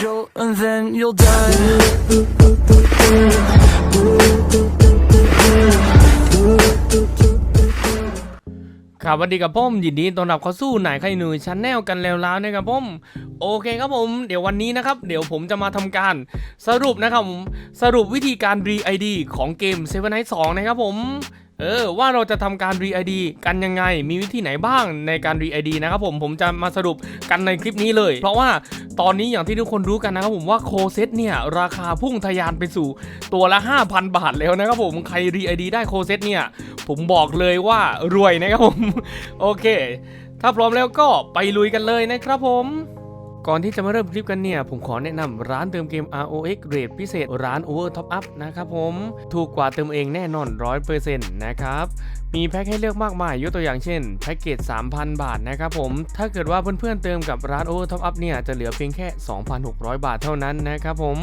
jolt and then you'll die. ครับสวัสดีกับผมยินดีต้อนรับเข้าสู่ไหนใครหนูชั้นแนลกันแล้วแล้วนะครับผมโอเคครับผมเดี๋ยววันนี้นะครับ เดี๋ยวผมจะมาทำการสรุปนะครับผมสรุปวิธีการรีไอดีของเกม Seven Nights 2นะครับผม เออว่าเราจะทำการรีไอดีกันยังไง มีวิธีไหนบ้างในการรีไอดีนะครับผมผมจะมาสรุปกันในคลิปนี้เลย เพราะว่าตอนนี้อย่างที่ทุกคนรู้กันนะครับผมว่าโคเซตเนี่ยราคาพุ่งทะยานไปสู่ตัวละ 5,000 บาทแล้วนะครับผมใครรีไอดีได้โคเซตเนี่ยผมบอกเลยว่ารวยนะครับผม โอเค ถ้าพร้อมแล้วก็ไปลุยกันเลยนะครับผม ก่อนที่จะมาเริ่มคลิปกันเนี่ย ผมขอแนะนำร้านเติมเกม ROX เรทพิเศษร้าน Over Top Up นะครับผม ถูกกว่าเติมเองแน่นอน 100%นะครับ มีแพ็คให้เลือกมากมาย ยกตัวอย่างเช่น แพ็กเกจ 3,000 บาทนะครับผม ถ้าเกิดว่าเพื่อนๆเติมกับร้าน Over Top Up เนี่ย จะเหลือเพียงแค่ 2,600 บาทเท่านั้นนะครับผม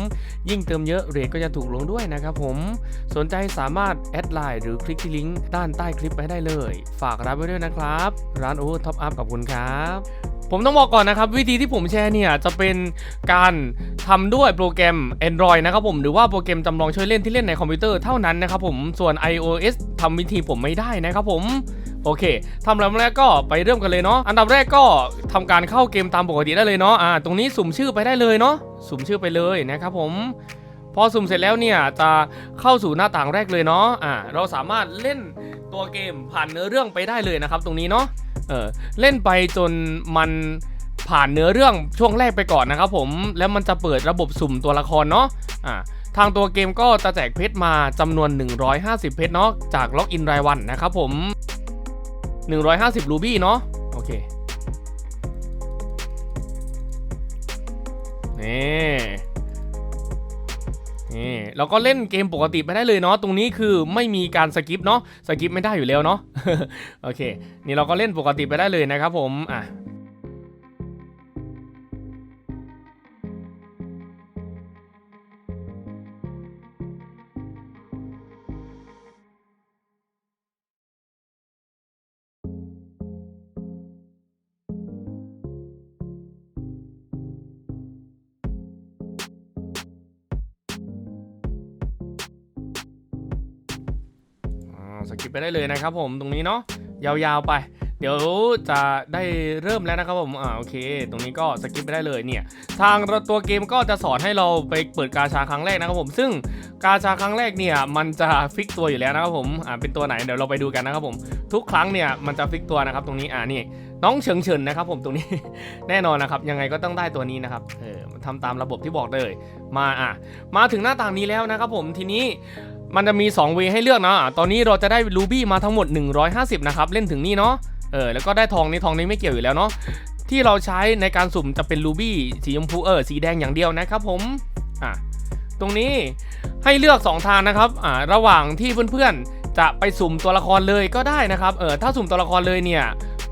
ยิ่งเติมเยอะเรทก็จะถูกลงด้วยนะครับผม สนใจสามารถแอดไลน์หรือคลิกที่ลิงก์ด้านใต้คลิปไปได้เลย ฝากรับไว้ด้วยนะครับ ร้าน Over Top Up ขอบคุณครับ ผมต้องบอกก่อนนะครับวิธีที่ผมแชร์เนี่ยจะเป็นการทำด้วยโปรแกรม Android นะครับผมหรือว่าโปรแกรมจำลองช่วยเล่นที่เล่นในคอมพิวเตอร์เท่านั้นนะครับผมส่วน iOS ทำวิธีผมไม่ได้นะครับผมโอเคทำแล้วแรกก็ไปเริ่มกันเลยเนาะอันดับแรกก็ทำการเข้าเกมตามปกติได้เลยเนาะอ่าตรงนี้สุ่มชื่อไปได้เลยเนาะสุ่มชื่อไปเลยนะครับผมพอสุ่มเสร็จแล้วเนี่ยจะเข้าสู่หน้าต่างแรกเลยเนาะอ่าเราสามารถเล่นตัวเกมผ่านเนื้อเรื่องไปได้เลยนะครับตรงนี้เนาะ เออเล่นไปจนมันผ่านเนื้อเรื่องช่วงแรกไปก่อนนะครับผมแล้วมันจะเปิดระบบสุ่มตัวละครเนาะอ่าทางตัวเกมก็จะแจกเพชรมาจำนวน 150 เพชรเนาะจากล็อกอินรายวันนะครับผม 150 รูบี้เนาะโอเคนี่ นี่เราก็เล่นเกมปกติไปได้เลยเนาะตรงนี้คือไม่มีการสกิปเนาะสกิปไม่ได้อยู่แล้วเนาะโอเค นี่เราก็เล่นปกติไปได้เลยนะครับผมอะ สกิปไปได้เลยนะครับผมตรงนี้เนาะยาวๆไป เดี๋ยวจะได้เริ่มแล้วนะครับผมอ่าโอเค ตรงนี้ก็สกิปไปได้เลยเนี่ย ทางตัวเกมก็จะสอนให้เราไปเปิดกาชาครั้งแรกนะครับผม ซึ่งกาชาครั้งแรกเนี่ยมันจะฟิกตัวอยู่แล้วนะครับผมอ่าเป็นตัวไหนเดี๋ยวเราไปดูกันนะครับผม ทุกครั้งเนี่ยมันจะฟิกตัวนะครับ ตรงนี้อ่านี่น้องเฉิงเฉินนะครับผมตรงนี้ แน่นอนนะครับยังไงก็ต้องได้ตัวนี้นะครับเออทำตามระบบที่บอกเลยมาอะมาถึงหน้าต่างนี้แล้วนะครับผมทีนี้ มันจะมี2เวให้เลือกเนาะตอนนี้เราจะได้รูบี้มาทั้งหมด 150 นะครับ เล่นถึงนี่เนาะ เออ แล้วก็ได้ทองนี่ทองนี้ไม่เกี่ยวอยู่แล้วเนาะ ที่เราใช้ในการสุ่มจะเป็นรูบี้สีชมพูเออสีแดงอย่างเดียวนะครับผม อะ ตรงนี้ให้เลือก 2 ทางนะครับ อ่า ระหว่างที่เพื่อนๆจะไปสุ่มตัวละครเลยก็ได้นะครับ เออ ถ้าสุ่มตัวละครเลยเนี่ย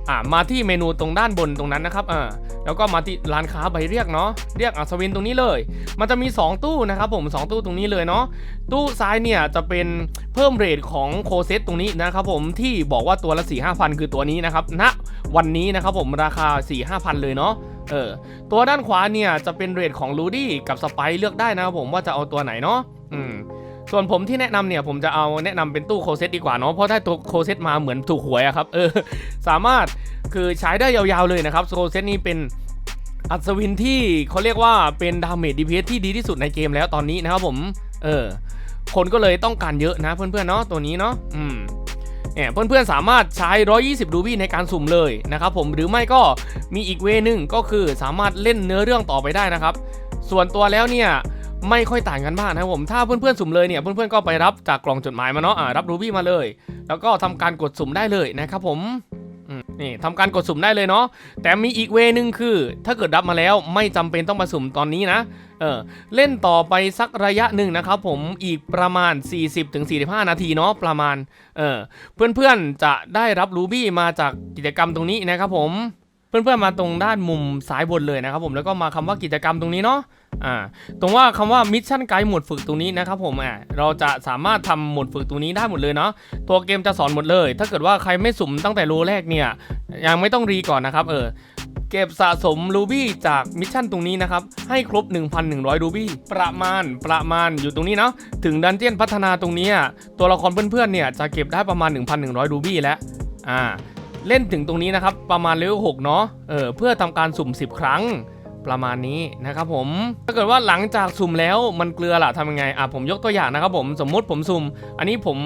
อ่ามาที่เมนูตรงด้านบนตรงนั้นนะครับอ่าแล้วก็มาที่ร้านค้าใบเรียกเนาะเรียกอัศวินตรงนี้เลย มันจะมี 2 ตู้นะครับผม 2 ตู้ตรงนี้เลยเนาะตู้ซ้ายเนี่ยจะเป็นเพิ่มเรทของโคเซตตรงนี้นะครับผมที่บอกว่าตัวละ4 5 0 0 0 คือตัวนี้นะครับณวันนี้นะครับผมราคา 4 5 0 0 0 เลยเนาะเออตัวด้านขวาเนี่ยจะเป็นเรทของลูดี้กับสไปเลือกได้นะครับผมว่าจะเอาตัวไหนเนาะอืม ส่วนผมที่แนะนำเนี่ยผมจะเอาแนะนำเป็นตู้โคเซตดีกว่าเนาะเพราะถ้าตัวโคเซตมาเหมือนถูกหวยอะครับเออสามารถคือใช้ได้ยาวๆเลยนะครับโคเซตนี้เป็นอัศวินที่เขาเรียกว่าเป็นดาเมจดีพีที่ดีที่สุดในเกมแล้วตอนนี้นะครับผมเออคนก็เลยต้องการเยอะนะเพื่อนๆเนาะตัวนี้เนาะอืมเนี่ยเพื่อนๆสามารถใช้ 120รูบี้ในการสุ่มเลยนะครับผมหรือไม่ก็มีอีกเวนึงก็คือสามารถเล่นเนื้อเรื่องต่อไปได้นะครับ ส่วนตัวแล้วเนี่ย ไม่ค่อยต่างกันมากนะครับผมถ้าเพื่อนๆสุ่มเลยเนี่ยเพื่อนๆก็ไปรับจากกล่องจดหมายมาเนาะอ่ารับรูบี้มาเลย แล้วก็ทำการกดสุ่มได้เลยนะครับผมนี่ทำการกดสุ่มได้เลยเนาะแต่มีอีกเวนึงคือ ถ้าเกิดรับมาแล้วไม่จำเป็นต้องมาสุ่มตอนนี้นะเออเล่นต่อไปสักระยะหนึ่งนะครับผมอีกประมาณ 40-45 นาทีเนาะประมาณเออเพื่อนๆจะได้รับรูบี้มาจากกิจกรรมตรงนี้นะครับผม เพื่อนๆมาตรงด้านมุมซ้ายบนเลยนะครับผมแล้วก็มาคำว่ากิจกรรมตรงนี้เนาะอ่าตรงว่าคำว่ามิชชั่นไกด์หมวดฝึกตรงนี้นะครับผมอ่าเราจะสามารถทำหมวดฝึกตรงนี้ได้หมดเลยเนาะตัวเกมจะสอนหมดเลย ถ้าเกิดว่าใครไม่สุ่มตั้งแต่โลแรกเนี่ยยังไม่ต้องรีก่อนนะครับเออเก็บสะสมรูบี้จากมิชชั่นตรงนี้นะครับ ให้ครบ 1,100 รูบี้ประมาณประมาณอยู่ตรงนี้เนาะถึงดันเจียนพัฒนาตรงนี้ ตัวละครเพื่อนๆเนี่ยจะเก็บได้ประมาณ 1,100 รูบี้แล้วอ่า เล่นถึงตรงนี้นะครับ ประมาณเลเวล6เนาะเออเพื่อทำการสุ่ม 10 ครั้งประมาณนี้นะครับผม ถ้าเกิดว่าหลังจากสุ่มแล้วมันเกลือล่ะทำยังไงอะผมยกตัวอย่างนะครับผมสมมุติผมสุ่ม อันนี้ผม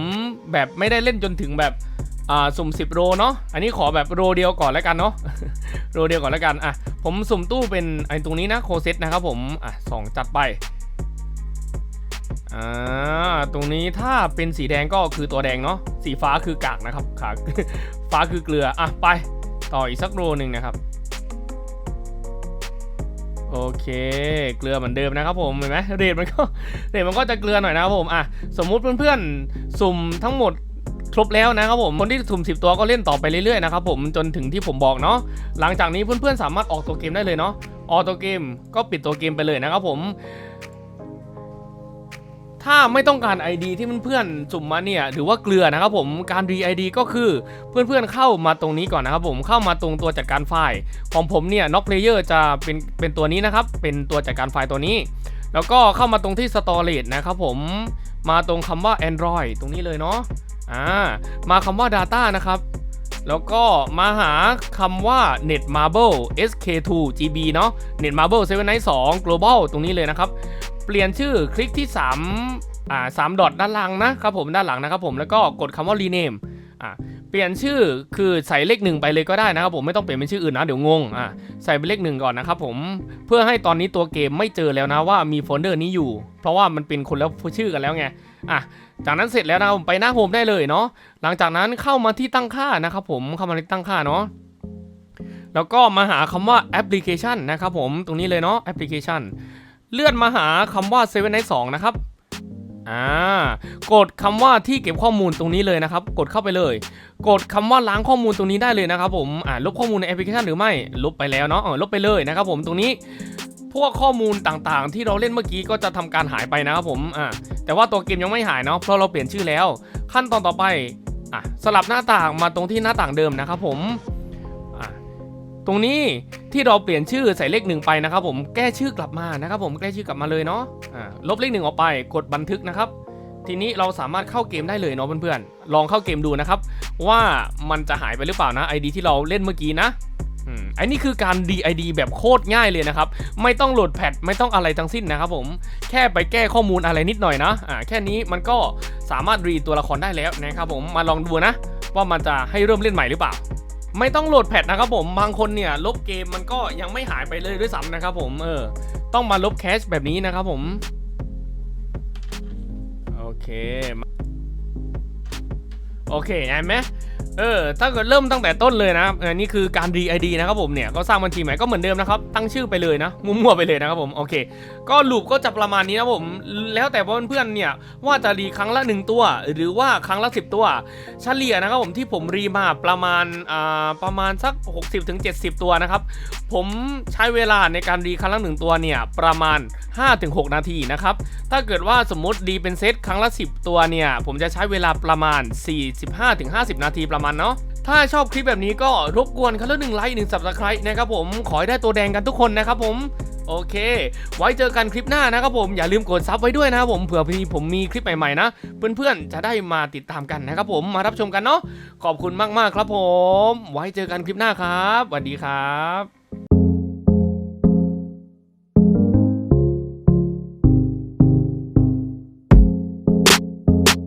แบบไม่ได้เล่นจนถึงแบบอ่าสุ่ม 10 โรเนาะอันนี้ขอแบบโรเดียวก่อนแล้วกันเนาะโรเดียวก่อนแล้วกันอะผมสุ่มตู้เป็นไอ้ตรงนี้นะโคเซตนะครับผมอะสองจัดไปอ่าตรงนี้ถ้าเป็นสีแดงก็คือตัวแดงเนาะสีฟ้าคือกากนะครับขาก ฟ้าคือเกลือ อะ ไป ต่ออีกสักโรหนึ่งนะครับ โอเค เกลือเหมือนเดิมนะครับผมเห็นไหมเรทมันก็เรทมันก็จะเกลือหน่อยนะครับผม อะ สมมุติเพื่อนๆ สุ่มทั้งหมดครบแล้วนะครับผมคนที่สุ่ม10 ตัวก็เล่นต่อไปเรื่อยๆนะครับผมจนถึงที่ผมบอกเนาะหลังจากนี้เพื่อนๆสามารถออกตัวเกมได้เลยเนาะออกตัวเกมก็ปิดตัวเกมไปเลยนะครับผม ถ้าไม่ต้องการ ID ที่เพื่อนๆสุ่มมาเนี่ยถือว่าเกลือนะครับผมการรี ID ก็คือเพื่อนๆเข้ามาตรงนี้ก่อนนะครับผมเข้ามาตรงตัวจัดการไฟล์ ของผมเนี่ย Knock Player จะเป็นเป็นตัวนี้นะครับ เป็นตัวจัดการไฟล์ตัวนี้ แล้วก็เข้ามาตรงที่ Storage นะครับผมมาตรงคำว่า Android ตรงนี้เลยเนาะอ่ามาคำว่า Data นะครับแล้วก็มาหาคำว่า Netmarble SK2 GB เนาะ Netmarble 7 Night 2 Global ตรงนี้เลยนะครับ ปลี่ยนชื่อคลิกที่ 3 อ่า3ดอทด้านล่างนะครับผมด้านหลังนะครับผมแล้วก็กดคำว่า rename อ่าเปลี่ยนชื่อคือใส่เลขหนึ่งไปเลยก็ได้นะครับผมไม่ต้องเปลี่ยนเป็นชื่ออื่นนะเดี๋ยวงงอะใส่เป็นเลขหนึ่งก่อนนะครับผมเพื่อให้ตอนนี้ตัวเกมไม่เจอแล้วนะว่ามีโฟลเดอร์นี้อยู่ เพราะว่ามันเป็นคนแล้วชื่อกันแล้วไงอะจากนั้นเสร็จแล้วนะครับผมไปหน้าโฮมได้เลยเนาะหลังจากนั้นเข้ามาที่ตั้งค่านะครับผมเข้ามาที่ตั้งค่าเนาะแล้วก็มาหาคำว่าแอปพลิเคชันนะครับผมตรงนี้เลยเนาะแอปพลิเคชัน เลื่อนมาหาคำว่า7 Night 2นะครับอ่ากดคำว่าที่เก็บข้อมูลตรงนี้เลยนะครับ กดเข้าไปเลย กดคำว่าล้างข้อมูลตรงนี้ได้เลยนะครับผมอ่าลบข้อมูลในแอปพลิเคชันหรือไม่ลบไปแล้วเนาะลบไปเลยนะครับผมตรงนี้พวกข้อมูลต่างๆ ที่เราเล่นเมื่อกี้ก็จะทำการหายไปนะครับผมอ่าแต่ว่าตัวเกมยังไม่หายเนาะเพราะเราเปลี่ยนชื่อแล้ว ขั้นตอนต่อไปอะสลับหน้าต่างมาตรงที่หน้าต่างเดิมนะครับผม ตรงนี้ที่เราเปลี่ยนชื่อใส่เลขหนึ่งไปนะครับผมแก้ชื่อกลับมานะครับผมแก้ชื่อกลับมาเลยเนาะอ่าลบเลขหนึ่งออกไปกดบันทึกนะครับ ทีนี้เราสามารถเข้าเกมได้เลยเนาะเพื่อนๆลองเข้าเกมดูนะครับ ว่ามันจะหายไปหรือเปล่านะ ID ที่เราเล่นเมื่อกี้นะอันนี้คือการ DID แบบโคตรง่ายเลยนะครับ ไม่ต้องโหลดแพทไม่ต้องอะไรทั้งสิ้นนะครับผมแค่ไปแก้ข้อมูลอะไรนิดหน่อยนะอ่าแค่นี้มันก็สามารถรีตัวละครได้แล้วนะครับผมมาลองดูนะ ว่ามันจะให้เริ่มเล่นใหม่หรือเปล่า ไม่ต้องโหลดแพทนะครับผมบางคนเนี่ยลบเกมมันก็ยังไม่หายไปเลยด้วยซ้ำนะครับผมเออต้องมาลบแคชแบบนี้นะครับผมโอเคโอเคเห็นไหม เออถ้าเกิดเริ่มตั้งแต่ต้นเลยนะเออนี่คือการ DID นะครับผมเนี่ยก็สร้างบัญชีใหม่ก็เหมือนเดิมนะครับตั้งชื่อไปเลยนะมั่วๆไปเลยนะครับผมโอเค ก็ลูปก็จะประมาณนี้นะผมแล้วแต่ว่าเพื่อนๆเนี่ยว่าจะรีครั้งละ 1 ตัว หรือว่าครั้งละ 10 ตัว เฉลี่ยนะครับผมที่ผมรีมาประมาณอ่าประมาณสัก 60-70 ตัวนะครับผมใช้เวลาในการรีครั้งละหนึ่งตัวเนี่ยประมาณ 5-6 นาทีนะครับถ้าเกิดว่าสมมติดีเป็นเซตครั้งละ 10 ตัวเนี่ยผมจะใช้เวลาประมาณ 45-50 นาทีประมาณเนาะถ้าชอบคลิปแบบนี้ก็รบกวนคันละหนึ่งไลค์หนึ่งสับสไครต์นะครับผมขอให้ได้ตัวแดงกันทุกคนนะครับผมโอเค ไว้เจอกันคลิปหน้านะครับผมอย่าลืมกดซับไว้ด้วยนะครับผมเผื่อพี่ผมมีคลิปใหม่ๆนะ เพื่อนๆจะได้มาติดตามกันนะครับผมมารับชมกันเนาะขอบคุณมากๆครับผม ไว้เจอกันคลิปหน้าครับสวัสดีครับ